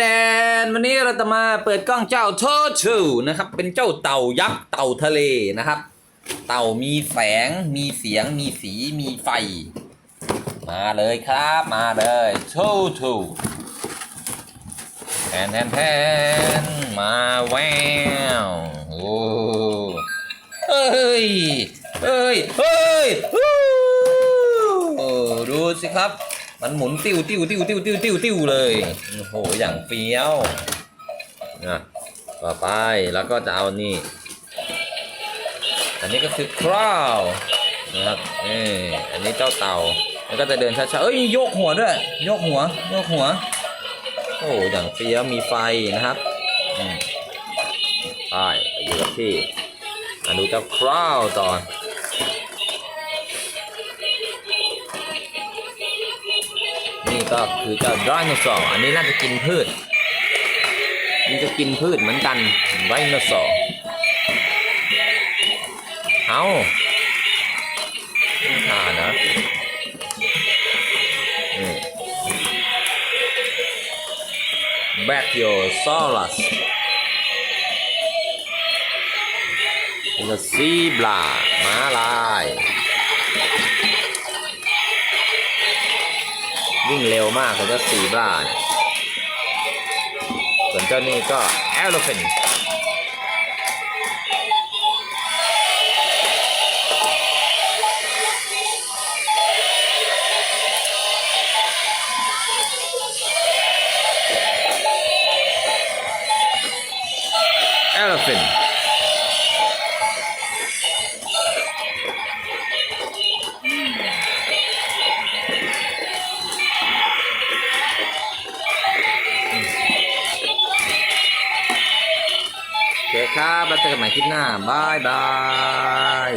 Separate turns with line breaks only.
แดนวันนี้เราจะมาเปิดกล้องเจ้าโทชูนะครับ เป็นเจ้าเต่ายักษ์เต่าทะเลนะครับ เต่ามีแสง มีเสียง มีสี มีไฟ มาเลยครับ มาเลยโทชูแทนแทนแทนมาแววโอ้เอ้ยเอ้ยเอ้ยโอ้ดูสิครับ มันหมุนติ้วติ้วติ้วติ้วติ้วติ้วติ้วเลยโอ้โหอย่างเฟี้ยวนะต่อไปแล้วก็จะเอานี่ อันนี้ก็คือคราวนะครับนี่อันนี้เจ้าเต่ามันก็จะเดินช้าๆเอ้ยโยกหัวด้วยโยกหัวโยกหัวโอ้อย่างเฟี้ยวมีไฟนะครับไปไปอยู่กับที่มาดูเจ้าคราวต่อ นี่ก็คือเจ้าไดโนเสาร์อันนี้น่าจะกินพืชมันจะกินพืชเหมือนกันไดโนเสาร์เอาไม่านะแบคโยซอรัสนี่ก็ซีบลาม้าลาย วิ่งเร็วมากเลยเจ้าซีบลานส่วนเจ้านี่ก็แอลโลเฟนแอลโลเฟน ครับ แล้วเจอกันใหม่คลิปหน้าบายบาย